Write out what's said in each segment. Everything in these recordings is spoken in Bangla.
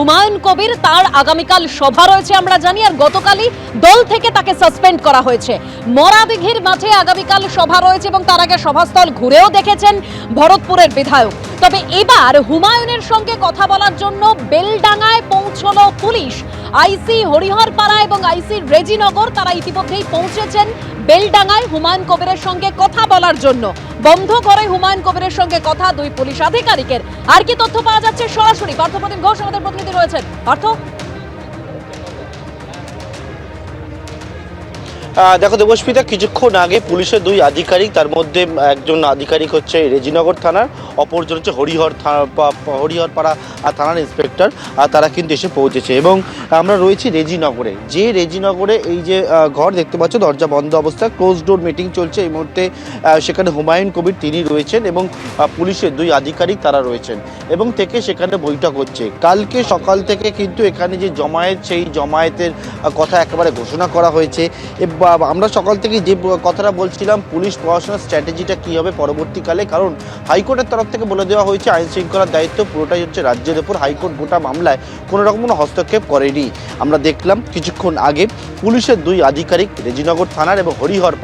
হুমায়ুন কবির, তার আগামীকাল সভা রয়েছে আমরা জানি, আর গতকালই দল থেকে তাকে সাসপেন্ড করা হয়েছে। মরাদিঘির মাঠে আগামীকাল সভা রয়েছে এবং তার আগে সভাস্থল ঘুরেও দেখেছেন ভরতপুরের বিধায়ক। তবে এবার হুমায়ুনের সঙ্গে কথা বলার জন্য বেলডাঙ্গায় পৌঁছল পুলিশ। আইসি হরিহরপাড়া এবং আইসি রেজিনগর, তারা ইতিমধ্যেই পৌঁছেছেন বেলডাঙ্গায় হুমায়ুন কবিরের সঙ্গে কথা বলার জন্য। বন্ধ করে হুমায়ুন কবিরের সঙ্গে কথা দুই পুলিশ আধিকারিকের। আর কি তথ্য পাওয়া যাচ্ছে সরাসরি? পার্থপ্রতিম ঘোষ আমাদের প্রতিনিধি রয়েছেন। পার্থ? দেখো দেবস্মিতা কিছুক্ষণ আগে পুলিশের দুই আধিকারিক, তার মধ্যে একজন আধিকারিক হচ্ছে রেজিনগর থানার, অপরজন হচ্ছে হরিহর হরিহরপাড়া থানার ইন্সপেক্টর, আর তারা কিন্তু এসে পৌঁছেছে। এবং আমরা রয়েছি রেজিনগরে। যে রেজিনগরে এই যে ঘর দেখতে পাচ্ছ, দরজা বন্ধ অবস্থা ক্লোজ ডোর মিটিং চলছে। এই মুহূর্তে সেখানে হুমায়ুন কবির তিনি রয়েছেন এবং পুলিশের দুই আধিকারিক তারা রয়েছেন। এবং থেকে সেখানে বৈঠক হচ্ছে। কালকে সকাল থেকে কিন্তু এখানে যে জমায়েত, সেই জমায়েতের কথা একেবারে ঘোষণা করা হয়েছে। আমরা সকাল থেকে যে কথাটা বলছিলাম, পুলিশ প্রশাসনের স্ট্র্যাটেজিটা কী হবে পরবর্তীকালে? কারণ হাইকোর্টের তরফ থেকে বলে দেওয়া হয়েছে আইন শৃঙ্খলার দায়িত্ব পুরোটাই হচ্ছে রাজ্যের ওপর। হাইকোর্ট গোটা মামলায় কোনো রকম কোনো হস্তক্ষেপ করেনি। আমরা দেখলাম কিছুক্ষণ আগে পুলিশের দুই আধিকারিক, রেজিনগর থানার এবং হরিহর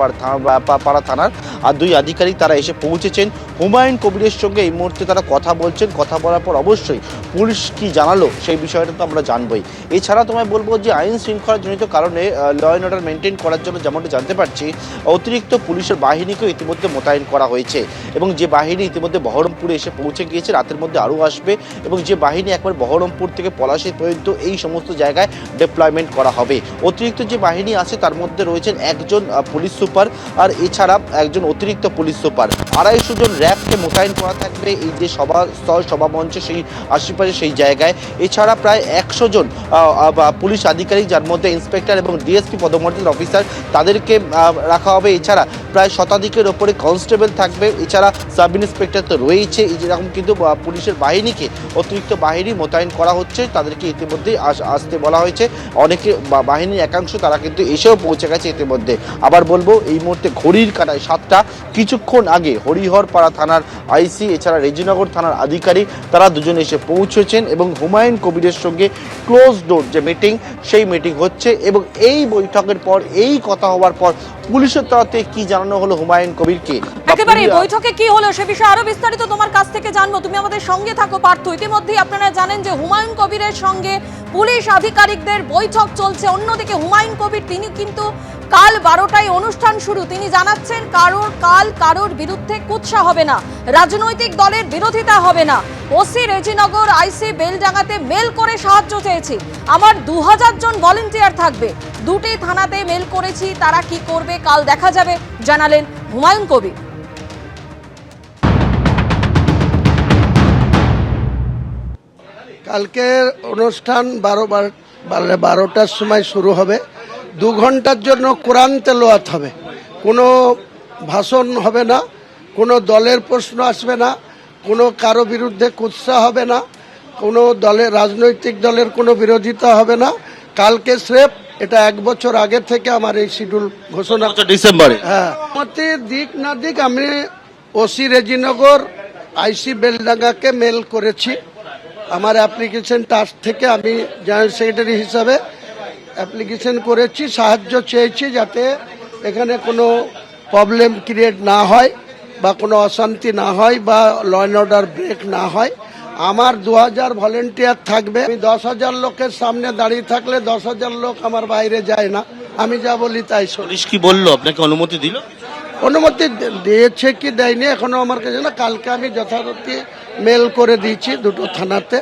পাড়া থানার, আর দুই আধিকারিক তারা এসে পৌঁছেছেন। হুমায়ুন কবিরের সঙ্গে এই মুহূর্তে তারা কথা বলছেন। কথা বলার পর অবশ্যই পুলিশ কি জানালো সেই বিষয়টা তো আমরা জানবই। এছাড়া তোমায় বলব যে আইন শৃঙ্খলা জনিত কারণে ল অ্যান্ড অর্ডার মেনটেন করার জন্য যেমনটা জানতে পারছি, অতিরিক্ত পুলিশের বাহিনীকেও ইতিমধ্যে মোতায়েন করা হয়েছে এবং যে বাহিনী ইতিমধ্যে বহরমপুরে এসে পৌঁছে গিয়েছে, রাতের মধ্যে আরও আসবে এবং যে বাহিনী একবার বহরমপুর থেকে পলাশি পর্যন্ত এই সমস্ত জায়গায় ডিপ্লয়মেন্ট করা হবে। অতিরিক্ত যে বাহিনী আছে, তার মধ্যে রয়েছেন একজন পুলিশ সুপার আর এছাড়া একজন অতিরিক্ত পুলিশ সুপার। আড়াইশো জন র্যাবকে মোতায়েন করা থাকবে এই যে সভা, স্থল সভা মঞ্চে সেই আশেপাশে সেই জায়গায়। এছাড়া প্রায় একশো জন পুলিশ আধিকারিক, যার মধ্যে ইন্সপেক্টর এবং ডিএসপি পদমর্যাদার অফিসার তাদেরকে রাখা হবে। এছাড়া প্রায় শতাধিকের ওপরে কনস্টেবল থাকবে। এছাড়া সাব ইন্সপেক্টর তো রয়েছে এই যেরকম কিন্তু পুলিশের বাহিনীকে অতিরিক্ত বাহিনী মোতায়েন করা হচ্ছে। তাদেরকে ইতিমধ্যেই আস- আসতে বলা হয়েছে। অনেকে বাহিনীর একাংশ তারা কিন্তু এসেও পৌঁছে গেছে ইতিমধ্যে। আবার বলব, এই মুহূর্তে ঘড়ির কাটায় সাতটা। কিছুক্ষণ আগে হরিহরপাড়া থানার আইসি, এছাড়া রেজিনগর থানার আধিকারিক, তারা দুজন এসে পৌঁছেছেন এবং হুমায়ুন কবিরের সঙ্গে ক্লোজ ডোর যে মিটিং, সেই মিটিং হচ্ছে। এবং এই বৈঠকের পর, এই কথা হওয়ার পর পুলিশের তরফ থেকে কি জানানো হলো হুমায়ুন কবিরকে। একেবারে বৈঠকে কি হলো সে বিষয়ে আরও বিস্তারিত তোমার কাছ থেকে জানব। তুমি আমাদের সঙ্গে থাকো পার্থ। ইতিমধ্যে আপনারা জানেন যে হুমায়ুন কবিরের সঙ্গে পুলিশ আধিকারিকদের বৈঠক চলছে। অন্যদিকে হুমায়ুন কবির তিনি কিন্তু কাল বারোটায় অনুষ্ঠান শুরু। তিনি জানাচ্ছেন, কারোর কাল কারোর বিরুদ্ধে কুৎসা হবে না, রাজনৈতিক দলের বিরোধিতা হবে না। ওসি রেজিনগর আইসি বেলডাঙ্গাতে মেল করে সাহায্য চেয়েছি। আমার দু হাজার জন ভলেন্টিয়ার থাকবে। দুটি থানাতে মেল করেছি, তারা কি করবে, কাল দেখা যাবে, জানালেন হুমায়ুন কবির। কালকের অনুষ্ঠান বারো বার বারো- বারোটার সময় শুরু হবে। দু ঘণ্টার জন্য কোরআন তেলোয়াত হবে। কোনো ভাষণ হবে না কোনো দলের প্রশ্ন আসবে না কোনো কারও বিরুদ্ধে কুৎসা হবে না কোনো দলের রাজনৈতিক দলের কোনো বিরোধিতা হবে না। কালকে স্রেফ এটা এক বছর আগে থেকে আমার এই শিডিউল ঘোষণা ডিসেম্বরে। হ্যাঁ। মতে দিক না দিক আমি ওসি রেজিনগর আইসি বেলডাঙ্গাকে মেল করেছি। আমার অ্যাপ্লিকেশন টাস্ক থেকে আমি জয়েন্ট সেক্রেটারি হিসাবে অ্যাপ্লিকেশন করেছি সাহায্য চেয়েছি যাতে এখানে কোনো প্রবলেম ক্রিয়েট না হয় বা কোনো অশান্তি না হয় বা ল অ্যান্ড অর্ডার ব্রেক না হয়। আমার দু হাজার ভলেন্টিয়ার থাকবে। আমি দশ হাজার লোকের সামনে দাঁড়িয়ে থাকলে দশ হাজার লোক আমার বাইরে যায় না। আমি যা বলি তাই পুলিশ কি বলল? আপনাকে অনুমতি দিল? অনুমতি দিয়েছে কি দেয়নি এখনও আমার কাছে না। কালকে আমি যথারীতি মেল করে দিয়েছি দুটো থানাতে।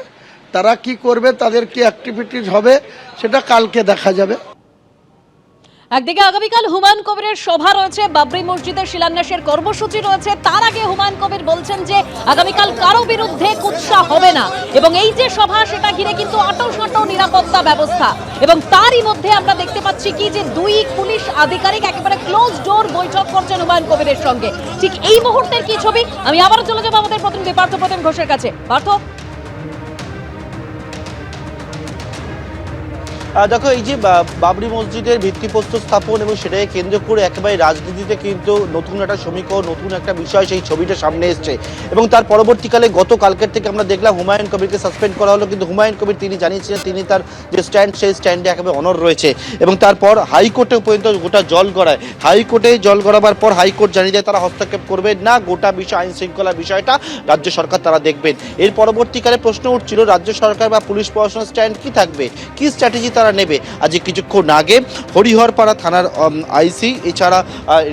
তারা কি করবে, তাদের কি অ্যাক্টিভিটিস হবে, সেটা কালকে দেখা যাবে। একদিকে আগামীকাল হুমায়ুন কবিরের সভা রয়েছে, বাবরি মসজিদের শিলান্যাসের কর্মসূচি রয়েছে, তার আগে হুমায়ুন কবির বলছেন যে আগামীকাল কারও বিরুদ্ধে কুৎসা হবে না। এবং এই যে সভা, সেটা ঘিরে কিন্তু আটো নিরাপত্তা ব্যবস্থা। এবং তারই মধ্যে আমরা দেখতে পাচ্ছি কি যে দুই পুলিশ আধিকারিক একেবারে ক্লোজ ডোর বৈঠক করছেন হুমায়ুন কবিরের সঙ্গে। ঠিক এই মুহূর্তের কি ছবি? আমি আবারও চলে যাব আমাদের প্রতিনিধি পার্থ প্রতিম ঘোষের কাছে। পার্থ? দেখো, এই যে বাবরি মসজিদের ভিত্তিপ্রস্তর স্থাপন এবং সেটাকে কেন্দ্র করে একেবারে রাজনীতিতে কিন্তু নতুন একটা সমীকরণ, নতুন একটা বিষয় সেই ছবিটা সামনে এসছে। এবং তার পরবর্তীকালে গত কালকের থেকে আমরা দেখলাম হুমায়ুন কবিরকে সাসপেন্ড করা হলো, কিন্তু হুমায়ুন কবির তিনি জানিয়েছিলেন তিনি তার যে স্ট্যান্ড সেই স্ট্যান্ডে একেবারে অনর রয়েছে। এবং তারপর হাইকোর্টে পর্যন্ত গোটা জল গড়ায়। হাইকোর্টে জল গড়াবার পর হাইকোর্ট জানিয়ে দেয়, তারা হস্তক্ষেপ করবেন না, গোটা বিষয়, আইন শৃঙ্খলা বিষয়টা রাজ্য সরকার তারা দেখবেন। এর পরবর্তীকালে প্রশ্ন উঠছিল, রাজ্য সরকার বা পুলিশ প্রশাসনের স্ট্যান্ড কি থাকবে? কি স্ট্র্যাটেজি তারা নেবে। আজকে কিছুক্ষণ আগে হরিহরপাড়া থানার আইসি, এছাড়া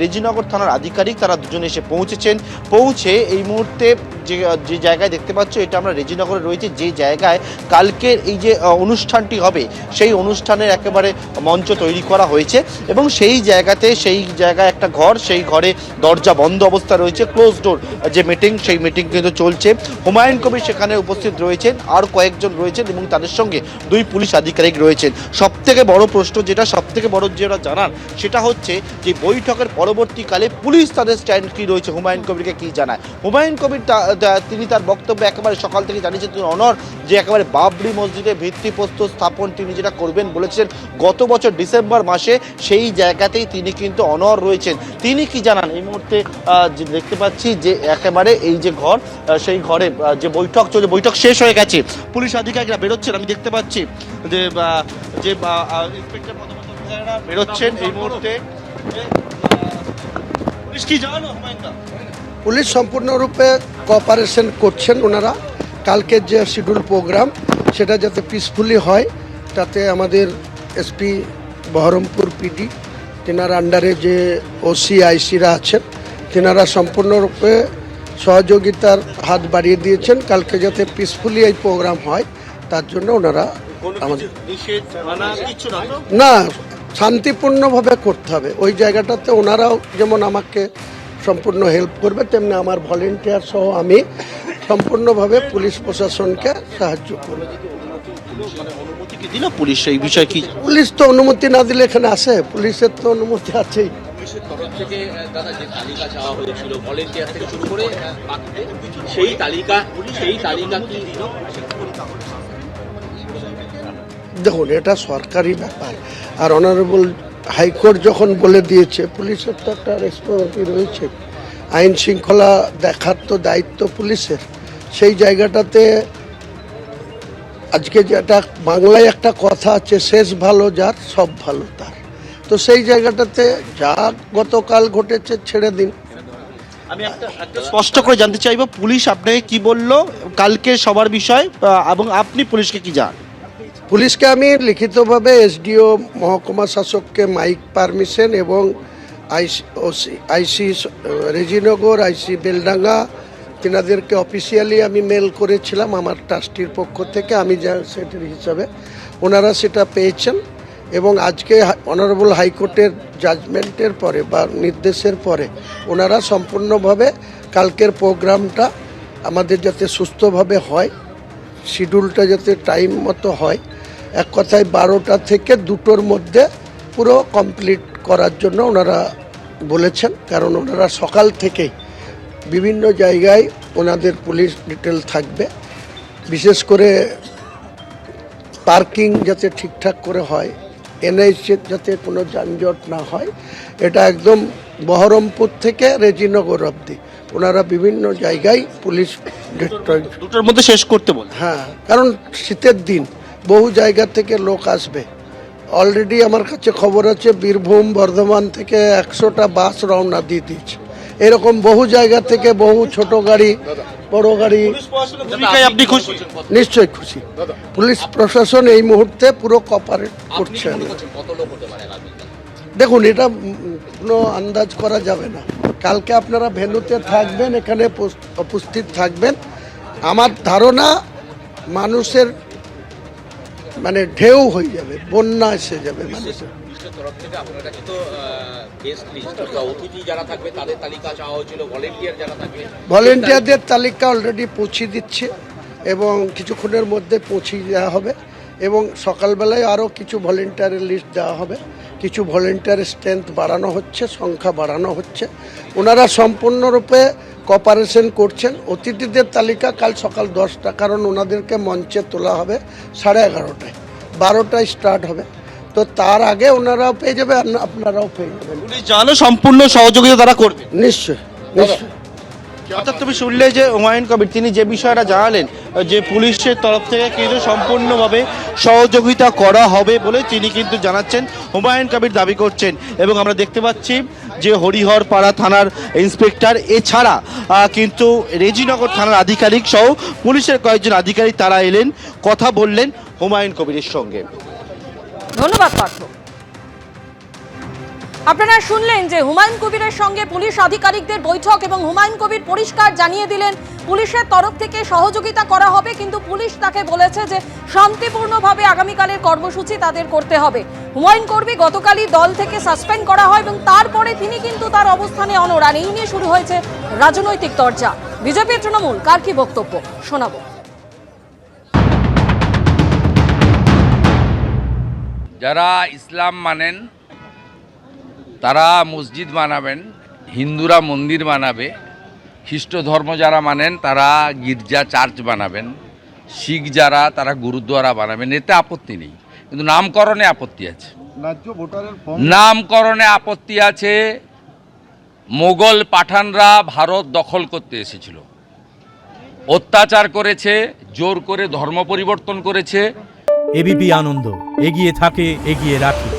রেজিনগর থানার আধিকারিক তারা দুজন এসে পৌঁছেছেন। পৌঁছে এই মুহূর্তে যে যে জায়গায় দেখতে পাচ্ছ, এটা আমরা রেজিনগরে রয়েছে। যে জায়গায় কালকের এই যে অনুষ্ঠানটি হবে, সেই অনুষ্ঠানের একেবারে মঞ্চ তৈরি করা হয়েছে এবং সেই জায়গাতে, সেই জায়গায় একটা ঘর, সেই ঘরে দরজা বন্ধ অবস্থা রয়েছে। ক্লোজ ডোর যে মিটিং সেই মিটিং কিন্তু চলছে। হুমায়ুন কবির সেখানে উপস্থিত রয়েছেন, আর কয়েকজন রয়েছেন এবং তাদের সঙ্গে দুই পুলিশ আধিকারিক রয়েছেন। সব থেকে বড় প্রশ্ন যেটা সব থেকে বড় যেটা জানার, সেটা হচ্ছে যে বৈঠকের পরবর্তীকালে পুলিশ তাদের স্ট্যান্ড কি রয়েছে? হুমায়ুন কবিরকে কি জানায়? হুমায়ুন কবির তিনি তার বক্তব্য একেবারে সকাল থেকে জানিয়েছেন তিনি অনর যে একেবারে বাবরি মসজিদে ভিত্তিপ্রস্তর স্থাপন তিনি যেটা করবেন বলেছেন গত বছর ডিসেম্বর মাসে, সেই জায়গাতেই তিনি কিন্তু অনর রয়েছেন। তিনি কি জানান? এই মুহূর্তে দেখতে পাচ্ছি যে একেবারে এই যে ঘর সেই ঘরে যে বৈঠক চলছে, বৈঠক শেষ হয়ে গেছে। পুলিশ আধিকারিকরা বেরোচ্ছেন, আমি দেখতে পাচ্ছি। যে যে ইন্সপেক্টর বেরোচ্ছেন এই মুহূর্তে। পুলিশ কি জানো পুলিশ সম্পূর্ণরূপে কোঅপারেশন করছেন ওনারা। কালকের যে শিডিউল প্রোগ্রাম সেটা যাতে পিসফুলি হয়, তাতে আমাদের এসপি বহরমপুর পিডি তেনার আন্ডারে যে ওসি আইসিরা আছেন, তেনারা সম্পূর্ণরূপে সহযোগিতার হাত বাড়িয়ে দিয়েছেন। কালকে যাতে পিসফুলি এই প্রোগ্রাম হয়, তার জন্য ওনারা আমাদের না শান্তিপূর্ণভাবে করতে হবে। ওই জায়গাটাতে ওনারাও যেমন আমাকে সম্পূর্ণ হেল্প করবে তেমনি আমার ভলেন্টিয়ার সহ আমি সম্পূর্ণভাবে পুলিশ প্রশাসনকে সাহায্য করব। মানে অনুমতি কি দিল পুলিশ এই বিষয়ে কি পুলিশ তো অনুমতি না দিলে এখানে আসে পুলিশের তো অনুমতি আছেই। থেকে দাদা যে তালিকা চাওয়া হয়েছিল ভলেন্টিয়ার থেকে শুরু করে সেই তালিকা সেই তালিকা কি দেখুন, এটা সরকারি ব্যাপার। আর অনারেবল হাইকোর্ট যখন বলে দিয়েছে, পুলিশের তো একটা রেসপন্সিবিলিটি রয়েছে। আইন শৃঙ্খলা দেখার তো দায়িত্ব পুলিশের। সেই জায়গাটাতে আজকে যেটা বাংলায় একটা কথা আছে, শেষ ভালো যার, সব ভালো তার। তো সেই জায়গাটাতে যা গতকাল ঘটেছে, ছেড়ে দিন। আমি একটা স্পষ্ট করে জানতে চাইব, পুলিশ আপনাকে কি বলল? কালকে সবার বিষয় এবং আপনি পুলিশকে কি জান? পুলিশকে আমি লিখিতভাবে এসডিও, মহকুমা শাসককে মাইক পারমিশন এবং IC IC, Rejinagar, IC Beldanga, তেনাদেরকে officially আমি মেল করেছিলাম আমার ট্রাস্টির পক্ষ থেকে, আমি যা সেটির হিসাবে ওনারা সেটা পেয়েছেন এবং আজকে অনারেবল হাইকোর্টের জাজমেন্টের পরে বা নির্দেশের পরে ওনারা সম্পূর্ণভাবে কালকের প্রোগ্রামটা আমাদের যাতে সুস্থভাবে হয় শিডিউলটা যাতে টাইম মতো হয় এক কথায় বারোটা থেকে দুটোর মধ্যে পুরো কমপ্লিট করার জন্য ওনারা বলেছেন কারণ ওনারা সকাল থেকেই বিভিন্ন জায়গায় ওনাদের পুলিশ ডিটেল থাকবে। বিশেষ করে পার্কিং যাতে ঠিকঠাক করে হয় এনএইচের যাতে কোনো যানজট না হয় এটা একদম বহরমপুর থেকে রেজিনগর অবধি। ওনারা বিভিন্ন জায়গায় পুলিশ দুটোর মধ্যে শেষ করতে বল। হ্যাঁ কারণ শীতের দিন। বহু জায়গা থেকে লোক আসবে। অলরেডি আমার কাছে খবর আছে বীরভূম বর্ধমান থেকে একশোটা বাস রওনা দিয়ে দিয়েছে। এরকম বহু জায়গা থেকে বহু ছোট গাড়ি বড় গাড়ি। আপনি খুশি? নিশ্চয়ই খুশি। পুলিশ প্রশাসন এই মুহূর্তে পুরো কপারেট করছে। দেখুন এটা কোনো আন্দাজ করা যাবে না। কালকে আপনারা ভেন্যুতে থাকবেন এখানে উপস্থিত থাকবেন। আমার ধারণা মানুষের মানে ঢেউ হয়ে যাবে বন্যা এসে যাবে মানুষের। তরফ থেকে আপনার কাছে তো গেস্ট লিস্ট অতিথি যারা থাকবে তাদের তালিকা চাওয়া হয়েছিল ভলেন্টিয়ার যারা থাকবে। ভলেন্টিয়ারদের তালিকা অলরেডি পৌঁছে দিচ্ছে এবং কিছুক্ষণের মধ্যে পৌঁছিয়ে দেওয়া হবে এবং সকালবেলায় আরও কিছু ভলেন্টিয়ারের লিস্ট দেওয়া হবে। কিছু ভলেন্টিয়ারের স্ট্রেংথ বাড়ানো হচ্ছে সংখ্যা বাড়ানো হচ্ছে। ওনারা সম্পূর্ণরূপে কপারেশন করছেন। অতিথিদের তালিকা কাল সকাল দশটা কারণ ওনাদেরকে মঞ্চে তোলা হবে সাড়ে এগারোটায়। বারোটায় স্টার্ট হবে। তো তার আগে ওনারাও পেয়ে যাবে আর আপনারাও পেয়ে যাবেন। পুলিশ জানালো সম্পূর্ণ সহযোগিতা তারা করবে। নিশ্চয় নিশ্চয়। অর্থাৎ তুমি শুনলে যে হুমায়ুন কবির তিনি যে বিষয়টা জানালেন যে পুলিশের তরফ থেকে কিন্তু সম্পূর্ণভাবে সহযোগিতা করা হবে বলে তিনি কিন্তু জানাচ্ছেন। হুমায়ুন কবির দাবি করছেন এবং আমরা দেখতে পাচ্ছি যে হরিহরপাড়া থানার ইন্সপেক্টর। এছাড়া কিন্তু রেজিনগর থানার আধিকারিক সহ পুলিশের কয়েকজন আধিকারিক তারা এলেন, কথা বললেন হুমায়ুন কবিরের সঙ্গে। ধন্যবাদ, পার্থ। আপনারা শুনলেন যে হুমায়ুন কবিরের সঙ্গে পুলিশ আধিকারিকদের বৈঠক এবং হুমায়ুন কবির পরিষ্কার জানিয়ে দিলেন, পুলিশের তরফ থেকে সহযোগিতা করা হবে, কিন্তু পুলিশ তাকে বলেছে যে শান্তিপূর্ণভাবে আগামীকালের কর্মসূচি তাদের করতে হবে। হুমায়ুন কবি গতকালই দল থেকে সাসপেন্ড করা হয় এবং তারপরে তিনি কিন্তু তার অবস্থানে অনড়। আর এই নিয়ে শুরু হয়েছে রাজনৈতিক চর্চা বিজেপির তৃণমূল, কার কি বক্তব্য? শোনাবো। যারা ইসলাম মানেন তারা মসজিদ বানাবেন হিন্দুরা মন্দির বানাবে খ্রিস্ট ধর্ম যারা মানেন তারা গির্জা চার্চ বানাবেন শিখ যারা তারা গুরুদ্বারা বানাবেন এতে আপত্তি নেই। কিন্তু নামকরণে আপত্তি আছে। নামকরণে আপত্তি আছে মোগল পাঠানরা ভারত দখল করতে এসেছিল। অত্যাচার করেছে জোর করে ধর্ম পরিবর্তন করেছে। এবিপি আনন্দ এগিয়ে থাকে এগিয়ে রাখে।